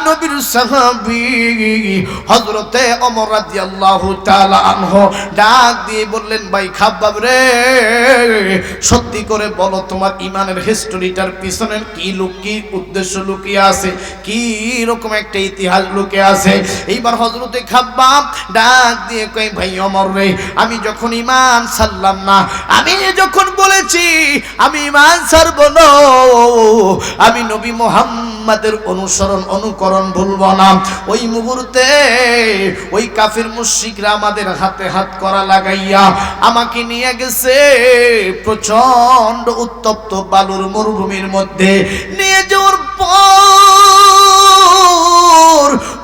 আমার নবীর সাহাবী হযরতে ওমর রাদিয়াল্লাহু তাআলা আনহু ডাক দিয়ে বললেন, ভাই খাব্বাব রে, সত্যি করে বলো তোমার ইমানের হিস্টোরিটার পিছনে কি লুক উদ্দেশ্য লুকিয়ে আছে, কি রকম একটা ইতিহাস লুকিয়ে আছে? এইবার হযরতে খাব্বাব ডাক দিয়ে কই ভাই ওমর রে, আমি যখন ইমান ছাড়লাম না, আমি যখন বলেছি আমি ইমান ছাড়ব না, আমি নবী মোহাম্মদের অনুসরণ, অনুকরণ ভুলব না ওই মুহূর্তে ওই কাফির মুশিকরা আমাদের হাতে হাত করা লাগাইয়া আমাকে নিয়ে গেছে প্রচণ্ড উত্তপ্ত বালুর মরুভূমির মধ্যে। নিয়ে যাওয়ার পর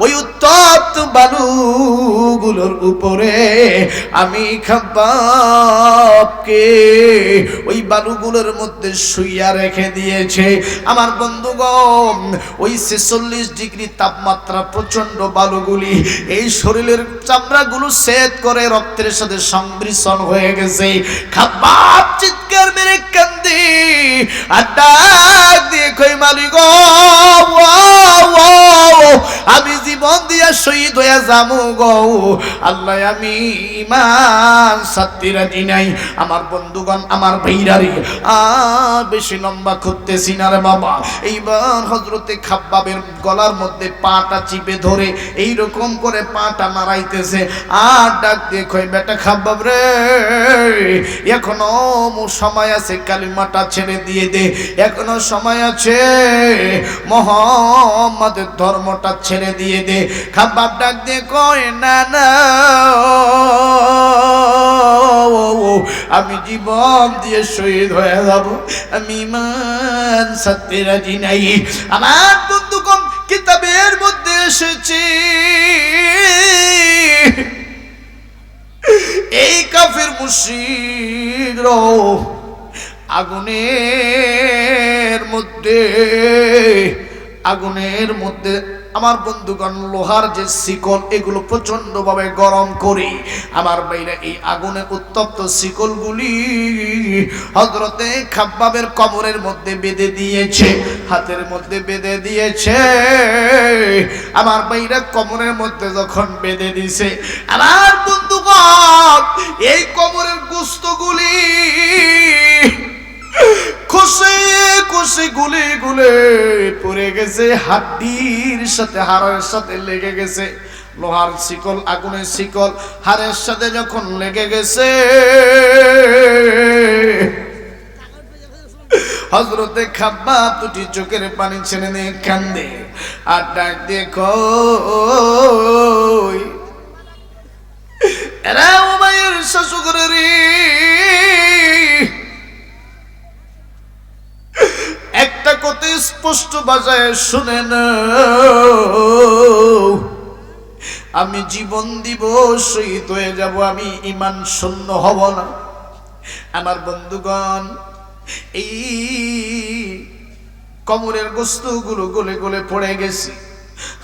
ওই উত্তপ্ত বালুগুলোর উপরে আমি খাবাবকে ওই বালুগুলোর মধ্যে শুইয়া রেখে দিয়েছে। আমার বন্ধুগণ, ওই ছেচল্লিশ ডিগ্রি তাপমাত্রা প্রচণ্ড বালুগুলি এই শরীরের চামড়াগুলো সেদ করে রক্তের সাথে সংমিশ্রণ হয়ে গেছে। খাবাব চিৎকার মেরে কান্দি। আর ডাক মালিক আমি জীবন দিয়া শহীদ হয়ে যাব গো। আল্লাহ, আমি ইমান সত্যি রাজি নাই। আমার বন্ধুগণ, আমার ভাইরারি। আর বেশি লম্বা করতেছি না রে বাবা। এইবার হজরতে খাব্বাবের গলার মধ্যে পাটা চিপে ধরে এই রকম করে পাটা মারাইতেছে। আর ডাক দিয়ে কই, বেটা খাব্বাব রে, এখনও মু- সময় আছে, কালিমাটা ছেড়ে দিয়ে দে। এখনও সময় আছে মোহাম্মদের ধর্মটা ছেড়ে দিয়ে দে। খাবাব ডাক দিয়ে কয়, না না, আমি জীবন দিয়ে শহীদ হয়ে যাব। আমি ইমান সত্যি রাজি নাই। আমার বন্ধুগণ, কিতাবের মধ্যে এসেছে এই কাফের মুশির আগুনের মধ্যে আগুনের মধ্যে আমার বন্ধুগণ, লোহার যে শিকল, এগুলো প্রচণ্ড ভাবে গরম করে আমার বাইরে এই আগুনের উত্তপ্ত শিকলগুলি হজরতে খাব্বাবের কবরের মধ্যে বেঁধে দিয়েছে, হাতের মধ্যে বেঁধে দিয়েছে। আমার বাইরে কবরের মধ্যে যখন বেঁধে দিছে, আমার এই কবরের গুস্তগুলি খুশি খুশি গুলি গুলে পড়ে গেছে, হাড্ডির সাথে, হাড়ের সাথে লেগে গেছে। লোহার শিকল, আগুনের শিকল, হাড়ের সাথে যখন লেগে গেছে হজরতে খাব্বা দুটি চোখের পানি ছেড়ে নিয়ে কান্দে আর ডাক দেখো এরা উমায়ের শ্বশুরের একটা কথা স্পষ্ট ভাষায় শুনে আমি জীবন দিব, শহীদ হয়ে যাব, আমি ইমান শূন্য হব না। আমার বন্ধুগণ, এই কমরের বস্তুগুলো গলে গলে পড়ে গেছি।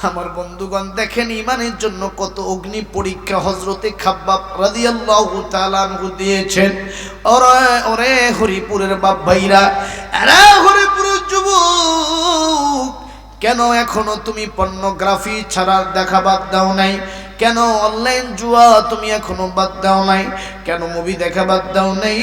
আমার বন্ধুগণ, দেখেন ইমানের জন্য কত অগ্নি পরীক্ষা হজরতে খাব্বাব রাদিয়াল্লাহু তাআলা আনহু দিয়েছেন। ওরে ওরে হরিপুরের বাপ ভাইরা আরে হরিপুরের যুবক, কেন এখনও তুমি পর্নোগ্রাফি ছাড়ার দেখা বাদ দাও নাই? কেন অনলাইন জুয়া তুমি এখনও বাদ দাও নাই? কেন মুভি দেখা বাদ দাও নাই?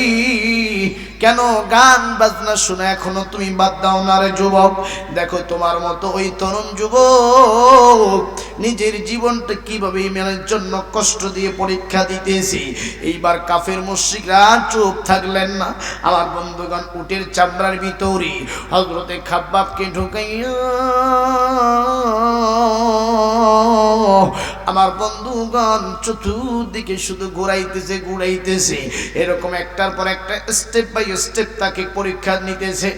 কেন গান বাজনা শুনে এখনও তুমি বাদ দাও না রে যুবক? দেখো তোমার মতো ওই তরুণ যুবক, নিজের জীবনটা কীভাবে ইমানের জন্য কষ্ট দিয়ে পরীক্ষা দিতেছি? এইবার কাফের মুশ্রিকরা চুপ থাকলেন না। আমার বন্ধুগণ, উটের চামড়ার ভিতরে হজরতে খাব্বাবকে ঢুকাইয়া আমার বন্ধুগণ চতুর্দিকে শুধু ঘুরাইতেছে ঘুরাইতেছে। এরকম একটার পর একটা স্টেপ বাই স্টেপ তাকে পরীক্ষা নিতেছে।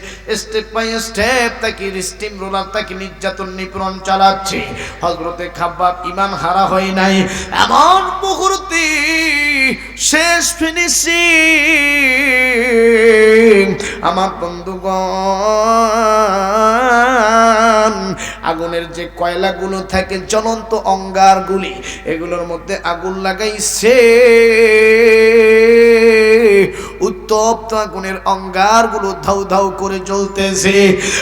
স্টেপ বাই স্টেপ তাকে স্টিম রোলার তাকে নির্যাতন, নিপীড়ন চালাচ্ছে। হজরতে খাব্বাব ইমান হারা হয় নাই। এমন মুহূর্তে শেষ ফিনিশিং আমার বন্ধুগণ আগুনের যে কয়লাগুলো থাকে জ্বলন্ত অঙ্গারগুলি, এগুলোর মধ্যে আগুন লাগাইছে। উত্তপ্ত আগুনের অঙ্গারগুলো ধাউ ধাউ করে জ্বলতেছে।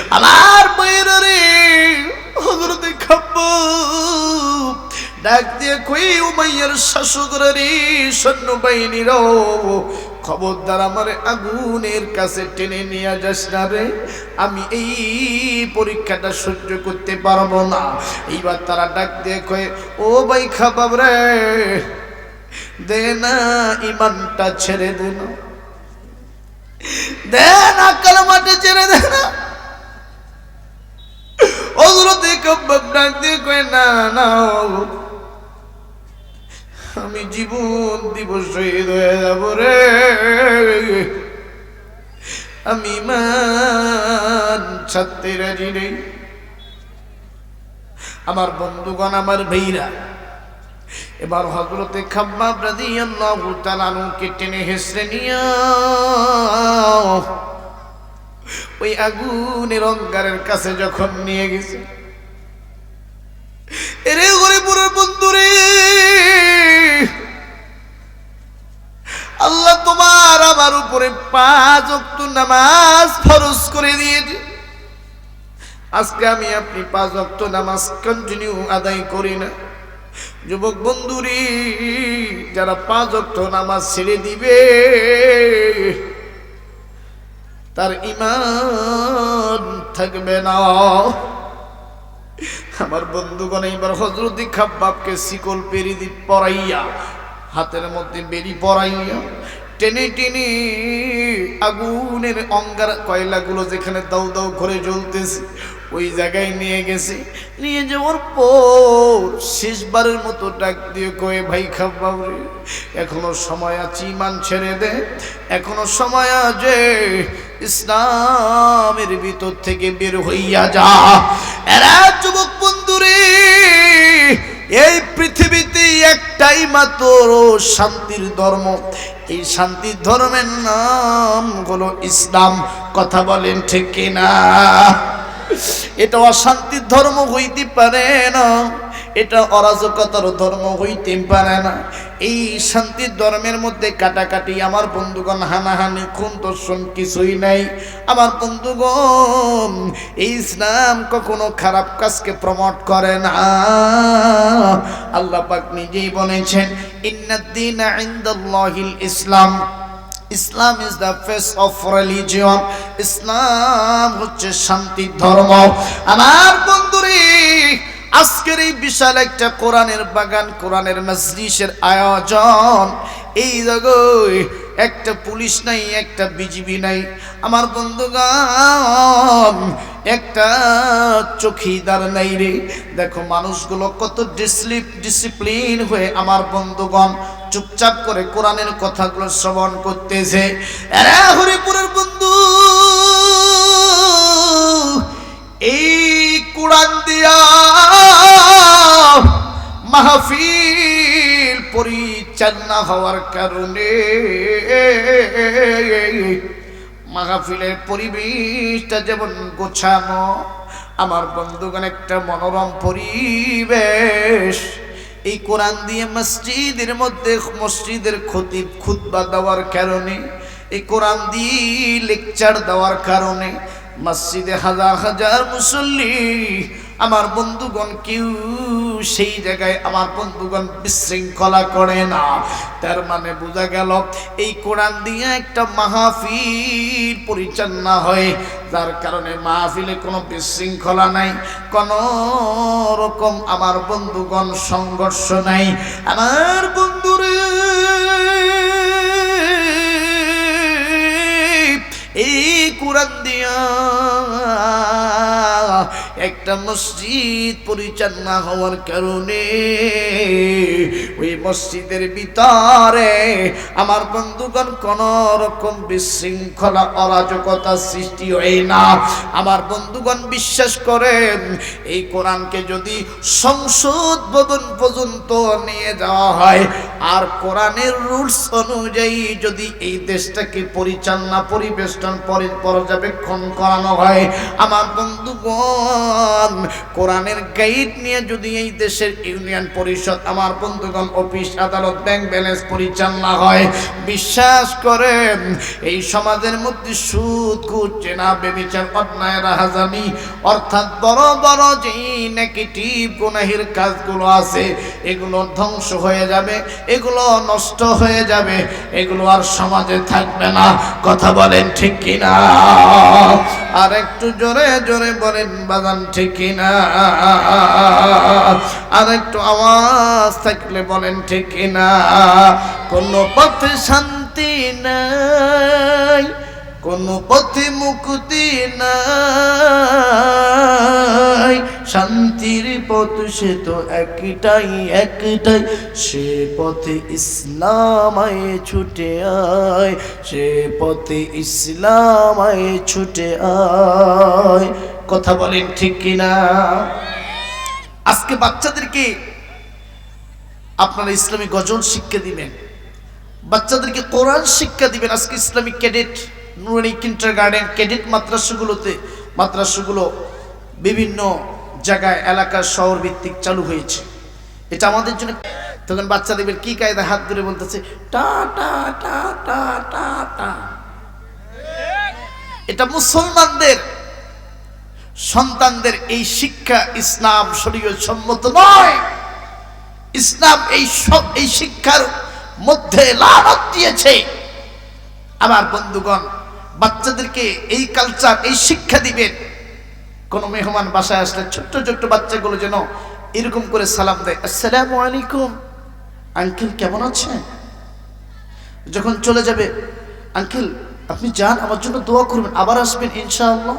আমার বাইরে রে হজরতে ডাক দিয়ে কই উমাইয়ার শাসকরের সৈন্যবাহিনীর খবরদার আমার আগুনের কাছে টেনে নিয়ে যাস না রে। আমি এই পরীক্ষাটা সহ্য করতে পারব না। এইবার তারা ডাক দিয়ে কয়ে, ও ভাই খাবাব রে, দে না ইমানটা ছেড়ে দে না। দে না কালামাটা ছেড়ে দে না। হজরতে ডাক দিয়ে কয়ে, না না আমি জীবন দিব শহীদ হয়ে যাব রে। আমি মান ছাড়তে রাজি নেই। আমার বন্ধুগণ, আমার ভাইরা, এবার হজরতে খাব্বাব রাদিয়াল্লাহু তাআলাকে টেনে হেসড়ে নিয়া ওই আগুনের অঙ্গারের কাছে যখন নিয়ে গেছে, এরে গরিপুরের বন্ধুরে! আল্লাহ তোমার আমার উপরে পাঁচ অক্ত নামাজ ফরজ করে দিয়েছে আজকে আমি আপনি পাঁচ অক্ত নামাজ কন্টিনিউ আদায় করি না। যুবক বন্ধুরি, যারা পাঁচ অক্ত নামাজ ছেড়ে দিবে, তার ইমান থাকবে না। আমার বন্ধুগণ, এইবার হজরতি খাব্বাবকে শিকল পেরি দি পরাইয়া হাতের মধ্যে বেরি পরাইয়া টেনে টেনে আগুনের অঙ্গার কয়লাগুলো যেখানে দাউ দাউ করে জ্বলতেছে, ওই জায়গায় নিয়ে গেছে। নিয়ে যাওয়ার পর শেষবারের মতো ডাক দিয়ে কয়ে, ভাই খাব্বাব রে এখনও সময় আছে ইমান ছেড়ে দে। এখনও সময় আছে, ইসলামের ভিতর থেকে বের হইয়া যা। এরা যুবক বন্ধুরে এই পৃথিবীতে একটাই মাত্র শান্তির ধর্ম। এই শান্তির ধর্মের নাম হলো ইসলাম। কথা বলেন ঠিক কিনা? এটা অশান্তির ধর্ম হইতে পারে না। এটা অরাজকতার ধর্ম হইতে পারে না। এই শান্তির ধর্মের মধ্যে কাটাকাটি আমার বন্ধুগণ হানাহানি, খুন দর্শন কিছুই নাই। আমার বন্ধুগণ, এই ইসলাম কখনো খারাপ কাজকে প্রমোট করে না। আল্লাহ পাক নিজেই বলেছেন ইন্নাদ্দিন ইনদাল্লাহিল ইসলাম। Islam is the face of religion ইসলাম হচ্ছে শান্তির ধর্ম। আমার বন্ধুরে আজকের এই বিশাল একটা কোরআনের বাগান, কোরআনের মজলিসের আয়োজন। এই জায়গায় একটা পুলিশ নাই, একটা বিজিবি নাই। আমার বন্ধুগণ, একটা চৌকিদার নাই রে। দেখো, মানুষগুলো কত ডিসলিপ ডিসিপ্লিন হয়ে আমার বন্ধুগণ চুপচাপ করে কোরআনের কথাগুলো শ্রবণ করতেছে। হরিপুরের বন্ধু। এই কোরআন দিয়া মাহফিল পরিচালনা হওয়ার কারণে মাহফিলের পরিবেশটা যেমন গোছানো, আমার বন্ধুগণ একটা মনোরম পরিবেশ। এই কোরআন দিয়ে মসজিদের মধ্যে, মসজিদের খতিব খুতবা দেওয়ার কারণে, এই কোরআন দিয়ে লেকচার দেওয়ার কারণে মসজিদে হাজার হাজার মুসল্লি, আমার বন্ধুগণ কেউ সেই জায়গায় আমার বন্ধুগণ বিশৃঙ্খলা করে না। তার মানে বোঝা গেল, এই কোরআন দিয়ে একটা মাহফিল পরিচালনা হয়, যার কারণে মাহফিলে কোনো বিশৃঙ্খলা নাই, কোনো রকম আমার বন্ধুগণ সংঘর্ষ নাই। আমার বন্ধুরে একটা মসজিদ পরিচালনা হওয়ার কারণে ওই মসজিদের ভিতরে আমার বন্ধুগণ কোন রকম বিশৃঙ্খলা, অরাজকতা সৃষ্টি হয় না। আমার বন্ধুগণ বিশ্বাস করেন, এই কোরআনকে যদি সংসদ ভবন পর্যন্ত নিয়ে যাওয়া হয়, আর কোরআনের রুলস অনুযায়ী যদি এই দেশটাকে পরিচালনা, পরিবেষ্টন পরি- পর্যবেক্ষণ করানো হয়, আমার বন্ধুগণ বন্ধুগণ কোরআনের গাইড নিয়ে যদি এই দেশের ইউনিয়ন পরিষদ, আমার বন্ধুগণ, অফিস, আদালত, ব্যাংক ব্যালেন্স পরিচালনা হয়, বিশ্বাস করেন, এই সমাজের মধ্যে সুদ খুঁজছে না বেবিচার অন্যায় রাহাজানি অর্থাৎ বড় বড় যে নেগেটিভ গুনাহির কাজগুলো আছে, এগুলো ধ্বংস হয়ে যাবে, এগুলো নষ্ট হয়ে যাবে, এগুলো আর সমাজে থাকবে না। কথা বলেন ঠিক কিনা? আর একটু জোরে জোরে বলেন বাগান ঠিক কিনা? আর একটু আওয়াজ থাকলে বলেন, ঠিক কিনা? কোনো পথে শান্তি নাই, কোনো পথে মুক্তি নাই। শান্তির পথ সে তো একটাই একটাই। সে পথে ইসলামায় ছুটে আয়, সে পথে ইসলামায় ছুটে আয়। কথা বলেন ঠিক কিনা? আজকে বাচ্চাদেরকে আপনারা ইসলামী গজল শিক্ষা দিবেন। বাচ্চাদেরকে কোরআন শিক্ষা দিবেন। আজকে ইসলামিক ক্যাডেট, নুরানি কিন্টার গার্ডেন ক্যাডেট মাদ্রাসাগুলোতে, মাদ্রাসাগুলো বিভিন্ন জায়গায়, এলাকার শহর ভিত্তিক চালু হয়েছে। এটা আমাদের জন্য তখন বাচ্চা দেখবেন কি কায়দা হাত ধরে বলতেছে এটা মুসলমানদের সন্তানদের এই শিক্ষা ইসলাম শরীয় সম্মত নয়। ইসলাম এই সব, এই শিক্ষার মধ্যে লানত দিয়েছে। আমার বন্ধুগণ, বাচ্চাদেরকে এই কালচার এই শিক্ষা দিবেন। কোন মেহমান বাসায় আসলে ছোট্ট ছোট্ট বাচ্চাগুলো যেন এরকম করে সালাম দেয়। আসসালামু আলাইকুম। আঙ্কেল কেমন আছেন? যখন চলে যাবে, আঙ্কেল, আপনি যান, আমার জন্য দোয়া করবেন, আবার আসবেন ইনশাআল্লাহ।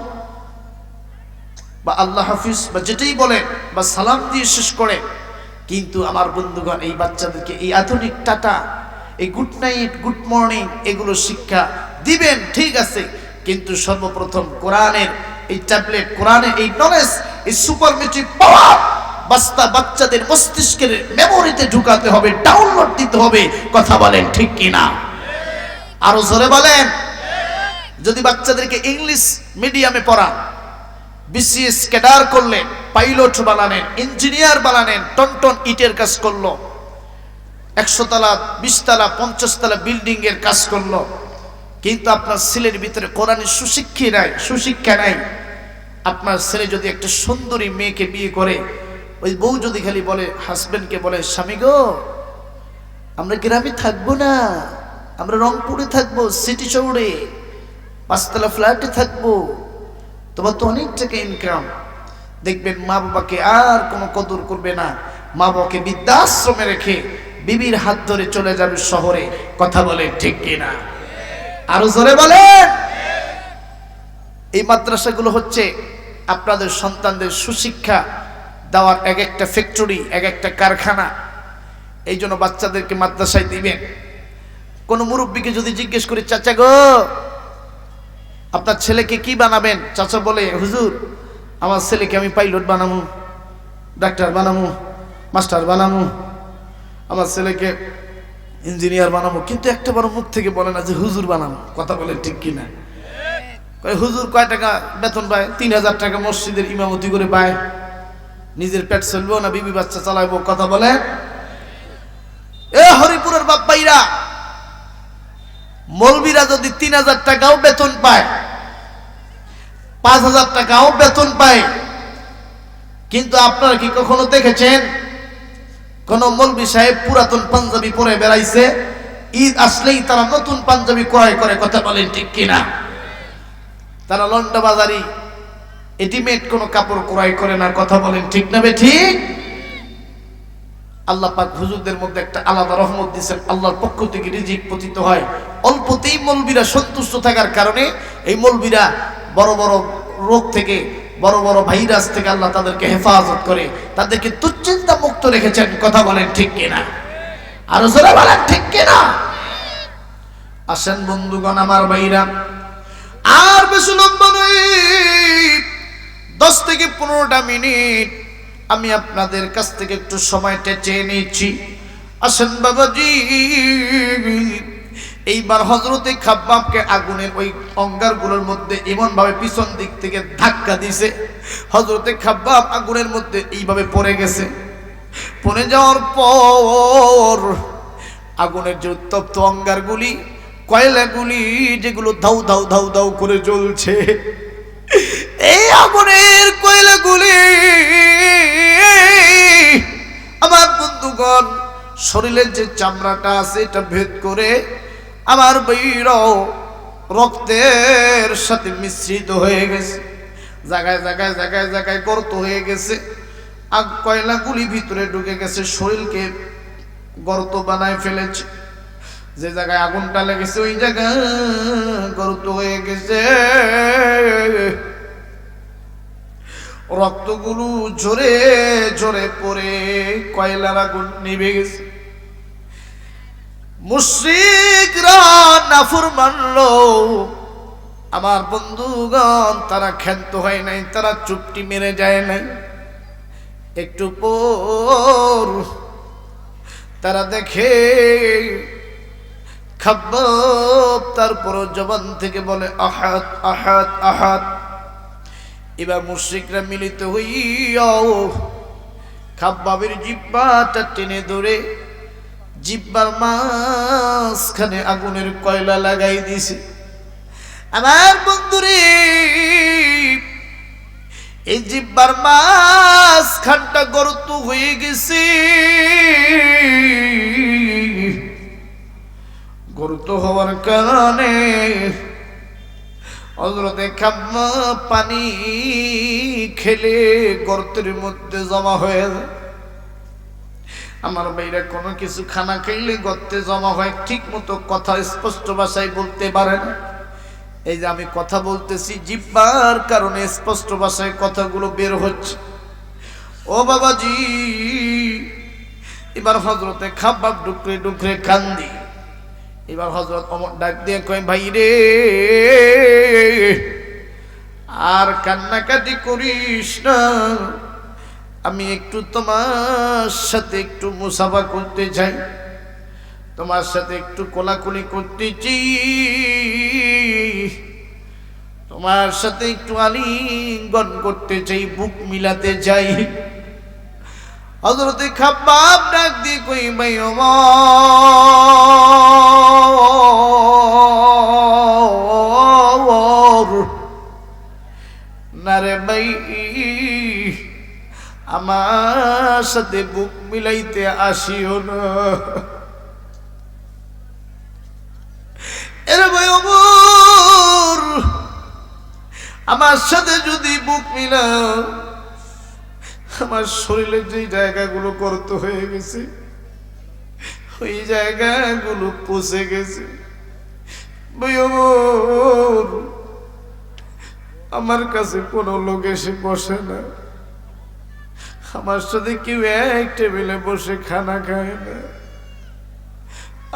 বা আল্লাহ হাফিজ, বা যেটাই বলে বা সালাম দিয়ে শেষ করে। কিন্তু আমার বন্ধুগণ, এই বাচ্চাদেরকে এই আধুনিক টাটা, এই গুড নাইট গুড মর্নিং এগুলো শিক্ষা দিবেন, ঠিক আছে। কিন্তু সর্বপ্রথম কোরআনের এই ট্যাবলেট, কোরআনের এই নলেজ এই সুপার মেট্রিক পাওয়ার বাস্তা বাচ্চাদের মস্তিষ্কের মেমোরিতে ঢুকাতে হবে ডাউনলোড দিতে হবে। কথা বলেন ঠিক কিনা? আরও জোরে বলেন। যদি বাচ্চাদেরকে ইংলিশ মিডিয়ামে পড়ান বিসিএস ক্যাডার করলেন, পাইলট বানালেন, ইঞ্জিনিয়ার বানালেন টনটন ইটের কাজ করল। একশো তলা বিশ তলা পঞ্চাশ তলা বিল্ডিং এর কাজ করল। কিন্তু আপনার ছেলের ভিতরে কোরআনের সুশিক্ষা নাই সুশিক্ষা নাই। আপনার ছেলে যদি একটা সুন্দরী মেয়েকে বিয়ে করে, ওই বউ যদি খালি বলে হাজবেন্ডকে বলে, স্বামী গো, আমরা গ্রামে থাকব না, আমরা রংপুরে থাকব, সিটি শহরে, পাঁচতলা ফ্ল্যাটে থাকব তোমার তো অনেক টাকা ইনকাম দেখবেন মা বাবাকে আর কোনো কদর করবে না। মা বাবাকে বৃদ্ধাশ্রমে রেখে বিবির হাত ধরে চলে যাবে শহরে। কথা বলে ঠিক কিনা? আরও জোরে বলেন। এই মাদ্রাসাগুলো হচ্ছে আপনাদের সন্তানদের সুশিক্ষা দেওয়ার এক একটা ফ্যাক্টরি এক একটা কারখানা। এই জন্য বাচ্চাদেরকে মাদ্রাসায় দিবেন। কোনো মুরব্বীকে যদি জিজ্ঞেস করি, চাচা গো আপনার ছেলেকে কি বানাবেন? চাচা বলে, হুজুর, আমার ছেলেকে আমি পাইলট বানাবো ডাক্তার বানাবো মাস্টার বানাবো আমার ছেলেকে ইঞ্জিনিয়ার বানাবো কিন্তু একটা বড় মুখ থেকে বলে না যে, হুজুর বানাবো কথা বলে ঠিক কিনা? হুজুর, কয় টাকা বেতন পায়? তিন হাজার টাকা মসজিদের ইমামতি করে পায়। নিজের পেট চলবো না, বিবি বাচ্চা চালাইবো কথা বলে। এ হরিপুরের বাপ্পাইরা মৌলবীরা যদি তিন হাজার টাকাও বেতন পায়, পাঁচ হাজার টাকাও বেতন পায়, কিন্তু আপনারা কি কখনো দেখেছেন? কোন মৌলবী সাহেব পুরাতন পাঞ্জাবি পরে বেড়াইছে, ঈদ আসলেই তারা নতুন পাঞ্জাবি ক্রয় করে, কথা বলেন ঠিক কিনা? তারা লন্ডা বাজারি এটিমেট কোনো কাপড় ক্রয় করে না, কথা বলেন ঠিক না বে ঠিক? আল্লাহ পাক হুজুরদের মধ্যে একটা আলাদা রহমত দিয়েছেন। আল্লাহর পক্ষ থেকে রিজিক পতিত হয়। অল্পতেই মলবিরা সন্তুষ্ট থাকার কারণে এই মলবিরা বড় বড় রোগ থেকে, বড় বড় ভাইরাস থেকে আল্লাহ তাদেরকে হেফাজত করে। তাদেরকে দুশ্চিন্তা মুক্ত রেখেছেন। কথা বলেন ঠিক কিনা? আরও জোরে বলেন ঠিক কিনা? আসেন বন্ধুগণ আমার ভাইরা। আর বেশি লম্বা নয়। দশ থেকে পনেরোটা মিনিট আমি আপনাদের কাছ থেকে একটু সময়টা চেয়ে নিয়েছি। আসেন বাবাজি। এইবার হজরতে খাব্বাবকে আগুনের ওই অঙ্গারগুলোর মধ্যে এমন ভাবে পিছন দিক থেকে ধাক্কা দিছে। হজরতে খাব্বাব আগুনের মধ্যে এইভাবে পড়ে গেছে। পড়ে যাওয়ার পর আগুনের যে উত্তপ্ত অঙ্গারগুলি, কয়লাগুলি, যেগুলো ধাউ ধাউ ধাউ ধাউ করে এই আগুনের কয়লাগুলি। আমার বন্ধুগণ, শরীরের যে চামড়াটা আছে, এটা ভেদ করে আমার বৈর রক্তের সাথে মিশ্রিত হয়ে গেছে। জায়গায় জায়গায় জায়গায় জায়গায় গর্ত হয়ে গেছে। আগ কয়লাগুলি ভিতরে ঢুকে গেছে, শরীরকে গর্ত বানায় ফেলেছে। যে জায়গায় আগুনটা লেগেছে, ওই জায়গায় গর্ত হয়ে গেছে। রক্তগুলো ঝরে ঝরে পড়ে, কয়লার আগুন নিভে গেছে। মুশ্রিকরা নাফুর মানলো, আমার বন্ধুগণ তারা ক্ষান্ত হয় নাই, তারা চুপটি মেরে যায় নাই। একটু পর তারা দেখে খাব্বাব তারপর জবান থেকে বলে, আহাত আহাত আহাত। এবার মুশ্রিকরা মিলিত হইয়াও খাব্বাবের জিব্বাটা টেনে ধরে জিব্বার মাঝখানে আগুনের কয়লা লাগাই দিছে। আমার বন্ধুরে, এই জিব্বার মাঝখানটা গর্ত হয়ে গেছে। গর্ত হওয়ার কারণে হজরতে পানি খেলে গর্তের মধ্যে জমা হয়ে আমার বাইরে কোনো কিছু খানা খাইলে গর্তে জমা হয় ঠিক মতো কথা স্পষ্ট ভাষায় বলতে পারে না। এই যে আমি কথা বলতেছি, জিব্বার কারণে স্পষ্ট ভাষায় কথাগুলো বের হচ্ছে। ও বাবাজি, এবার হজরতে খাবাব ডুকরে ডুকরে কান্দি। এবার হজরত অমর ডাক দিয়ে কয়, ভাই রে, আর কান্নাকাটি করিস না। আমি একটু তোমার সাথে একটু মুসাফা করতে চাই। তোমার সাথে একটু কোলাকুলি করতে চাই। তোমার সাথে একটু আলিঙ্গন করতে চাই, বুক মিলাতে চাই। হজরতে খাবাব ডাক দিয়ে কই ভাই অমর আমার সাথে বুক মিলাইতে আসিও না। আমার সাথে যদি বুক মিলাও, আমার শরীরের যে জায়গাগুলো করত হয়ে গেছে, ওই জায়গাগুলো পচে গেছে। আমার কাছে কোনো লোক এসে বসে না। আমার সাথে কেউ এক টেবিলে বসে খানা খায় না।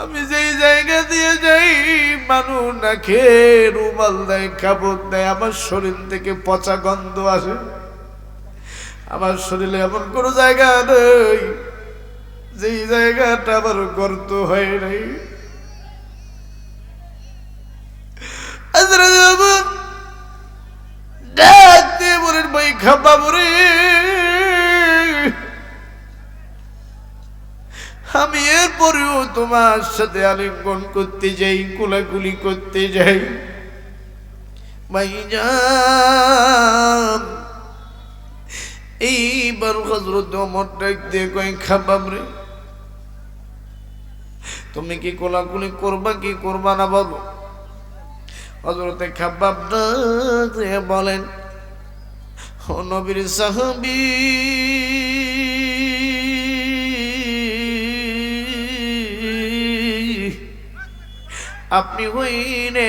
আমি যেই জায়গা দিয়ে যাই মানুষ না খেয়ে রুমাল দেয়, কাপড় দেয়, আমার শরীর থেকে পচা গন্ধ আসে। আমার শরীরে এমন কোনো জায়গা নেই, যেই জায়গাটা আমার গর্ত হয় নাই। ডাক বলেন, ভাই, খাবা বরে আমি এরপরেও তোমার সাথে আলিঙ্গন করতে যাই, কুলাকুলি করতে যাই। এইবার হজরত অমর ডাক দিয়ে কই খাবাব রে তুমি কি কোলাকুলি করবা, কি করবা না বলো হজরতে খাবাব বলেন, ও নবীর সাহাবী আপনি হইলেন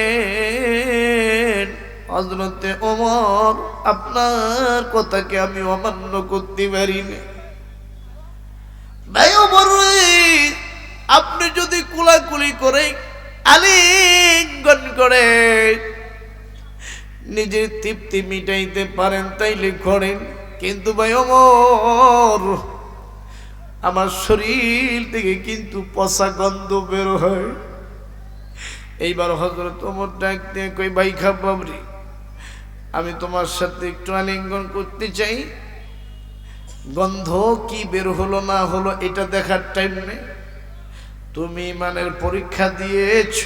হজরতে ওমর। আপনার কথাকে আমি অমান্য করতে পারি ভাই ওমর আপনি যদি কুলাকুলি করে আলিঙ্গন করে নিজের তৃপ্তি মিটাইতে পারেন তাইলে করেন। কিন্তু ভাই ওমর, আমার শরীর থেকে কিন্তু পচা গন্ধ বের হয়। এইবার হজরত ওমর ডাক দিয়ে কই, ভাই খাবাবরি আমি তোমার সাথে একটু আলিঙ্গন করতে চাই। গন্ধ কি বের হলো না হলো এটা দেখার টাইম নেই। তুমি ইমানের পরীক্ষা দিয়েছ।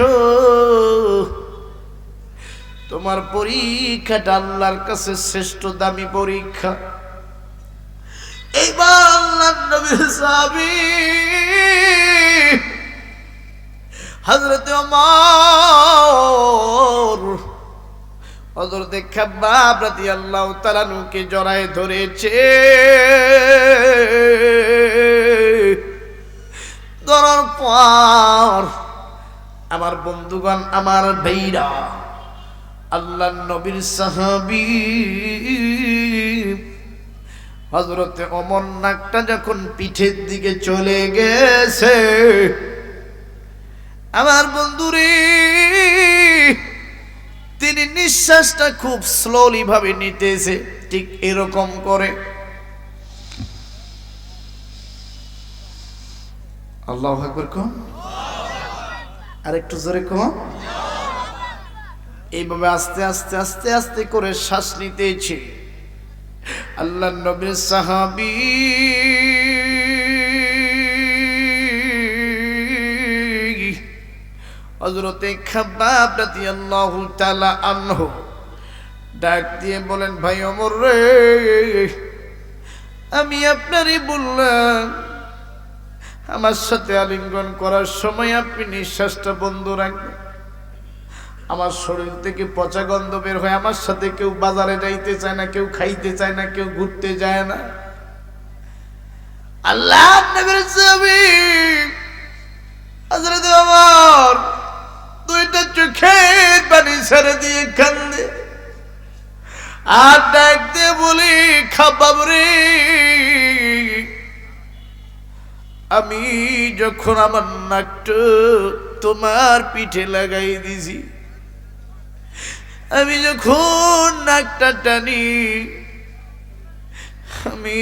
তোমার পরীক্ষাটা আল্লাহর কাছে শ্রেষ্ঠ দামি পরীক্ষা। এইবার আল্লাহ সাহাবী হজরত হজরত খাব্বাব রাদিয়াল্লাহু তাআলা নুকে জড়ায় ধরেছে। ধরার পর আমার বন্ধুগণ, আমার ভাইরা আল্লাহ নবীর সাহাবী হজরতে অমর নাকটা যখন পিঠের দিকে চলে গেছে আমার বন্ধুরে, তিনি নিঃশ্বাসটা খুব স্লোলি ভাবে নিতেছে, ঠিক এরকম করে। আল্লাহ আকবর কম। আর একটু জোরে কম। এইভাবে আস্তে আস্তে আস্তে আস্তে করে শ্বাস নিতেছে। আল্লাহ নবীর সাহাবি হজরতে খাবাব রাদিয়াল্লাহু তাআলা আনহু ডাক দিয়ে বলেন, ভাই অমর রে, আমি আপনারই বললাম, আমার সাথে আলিঙ্গন করার সময় আপনি নিঃশ্বাসটা বন্ধ রাখবেন। আমার শরীর থেকে পচা গন্ধ বের হয় আমার সাথে কেউ বাজারে যাইতে চায় না, কেউ খাইতে চায় না, কেউ ঘুরতে যায় না। আল্লাহ নবীর ছবি ওমর দুইটা চোখের পানি ছেড়ে দিয়ে কান্দে। আর ডাক দিয়ে বলি খাবাব রে আমি যখন আমার নাকটা তোমার পিঠে লাগাই দিছি, আমি যখন নাকটা টানি, আমি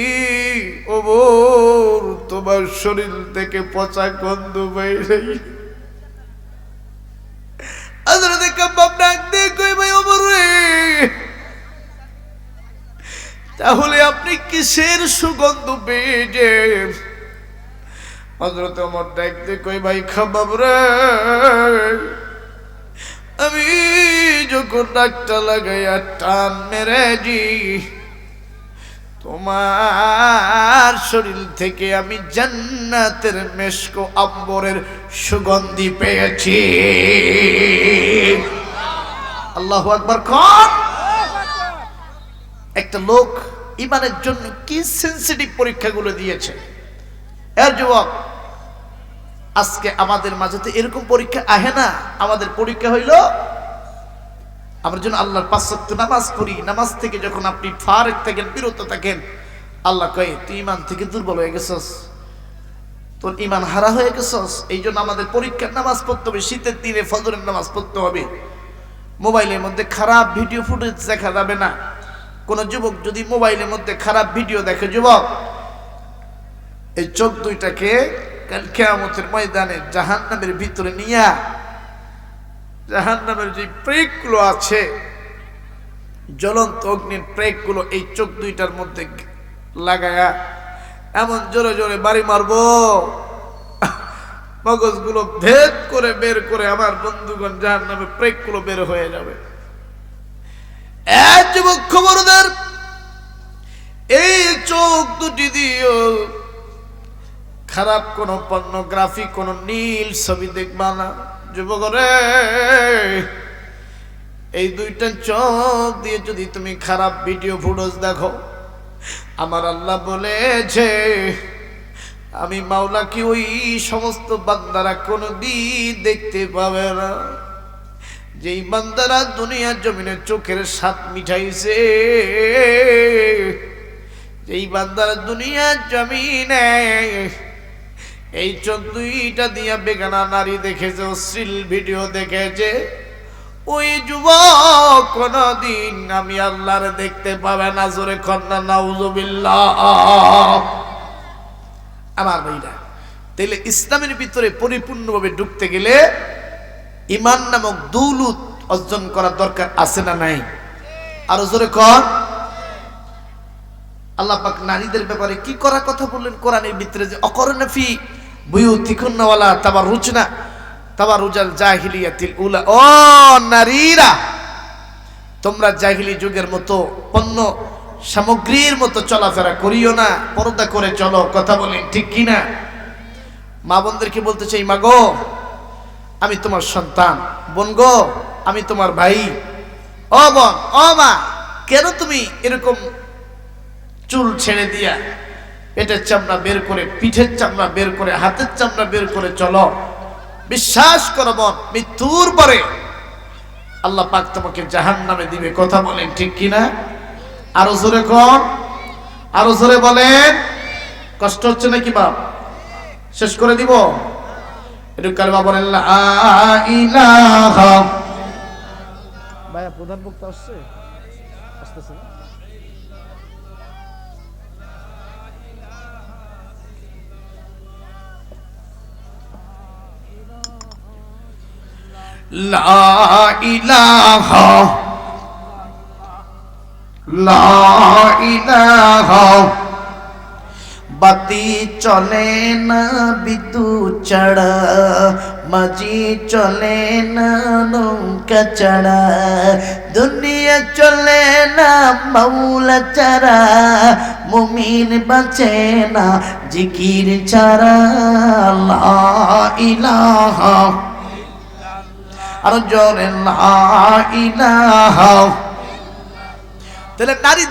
ওবর তোমার শরীর থেকে পচা গন্ধ বাইরে কই ভাই তাহলে আপনি কিসের সুগন্ধ পেয়ে যে হজরত ওমর ডাক কই ভাই খাবাব রে, আমি যখন ডাকটা লাগাইয়া টান মেরেছি তোমার শরীর থেকে আমি জান্নাতের মেশকো আম্বরের সুগন্ধি পেয়েছি। আল্লাহ আকবার কন একটা লোক ইমানের জন্য কি সেন্সিটিভ পরীক্ষাগুলো দিয়েছে। এর যুবক আজকে আমাদের মাঝে তো এরকম পরীক্ষা আহে না। আমাদের পরীক্ষা হইল আমরা যেন আল্লাহর পাশ্চাত্য নামাজ পড়ি। নামাজ থেকে যখন আপনি ফারেক থাকেন, বিরত থাকেন, আল্লাহ কয়ে, তুই ইমান থেকে দুর্বল হয়ে গেছস। তোর ইমান হারা হয়ে গেছস। এই জন্য আমাদের পরীক্ষার নামাজ পড়তে হবে, শীতের দিনে ফজরের নামাজ পড়তে হবে। মোবাইলের মধ্যে খারাপ ভিডিও ফুটেজ দেখা যাবে না। কোন যুবক যদি মোবাইলের মধ্যে খারাপ ভিডিও দেখে, যুবক, এই চোখ দুইটাকে কেয়ামতের ময়দানে জাহান্নামের ভিতরে নিয়া জাহান নামের যে প্রেকগুলো আছে, জ্বলন্ত অগ্নির প্রেকগুলো এই চোখ দুইটার মধ্যে লাগায়া এমন জোরে জোরে বাড়ি মারবো। মগজগুলো ভেদ করে বের করে আমার বন্ধুগণ জাহান নামে প্রেকগুলো বের হয়ে যাবে। এক যুবক এই চোখ দুটি দিয়েও খারাপ কোন পর্নোগ্রাফি, কোন নীল ছবি দেখবা না। যুবক রে এই দুইটা চোখ দিয়ে যদি তুমি খারাপ ভিডিও ফুটেজ দেখো, আমার আল্লাহ বলেছে, আমি মাওলা কি ওই সমস্ত বান্দারা কোনদিন দেখতে পাবে না? যেই বান্দারা দুনিয়ার জমিনে চোখের স্বাদ মিঠাইছে যেই বান্দারা দুনিয়ার জমিনে এই চোখ দুইটা দিয়া বেগানা নারী দেখেছে, অশ্লীল ভিডিও দেখেছে। ওই যুবক কোনদিন আমি আল্লাহর দেখতে পাবে না, জোরে কন্যা, নাউজুবিল্লাহ। আমার ভাইরা, তাইলে ইসলামের ভিতরে পরিপূর্ণভাবে ঢুকতে গেলে ইমান নামক দৌলত অর্জন করার দরকার আছে না নাই? আরও জোরে কর আল্লাহ পাক নারীদের ব্যাপারে কি করার কথা বললেন? কোরআনের ভিতরে যে অকরণফি বুয়ু তিকুন্নওয়ালা তাবার রুচনা তাবার রুজাল জাহিলিয়াতিল উলা। ও নারীরা, তোমরা জাহিলি যুগের মতো পণ্য সামগ্রীর মতো চলাফেরা করিও না, পর্দা করে চলো, কথা বলেন ঠিক কিনা? মা বোনদেরকে বলতে চাই, মা গো, আমি তোমার সন্তান, বোন গো, আমি তোমার ভাই। ও বোন, ও মা, কেন তুমি এরকম চুল ছেড়ে দিয়া পেটের চামড়া বের করে, পিঠের চামড়া বের করে, হাতের চামড়া বের করে, চলো। বিশ্বাস করো বোন মৃত্যুর পরে আল্লাহ পাক তোমাকে জাহান নামে দিবে। কথা বলেন ঠিক কিনা? আরও জোরে কন। আরও জোরে বলেন। কষ্ট হচ্ছে নাকি বাপ? শেষ করে দিব? একটু কালমা বলেন ভাইয়া, প্রধান বক্তা আসছে? আসতেছে? লা ইলাহা লা ইলাহা বাতি চলে না বিদ্যুৎ চড়া, মাঝি চলে না নৌকা চড়া, দুনিয়া চলে না মৌলা চারা মুমিন বাঁচে না জিকির ছাড়া, লা আর জোরে লা ইলাহা তাহলে নারী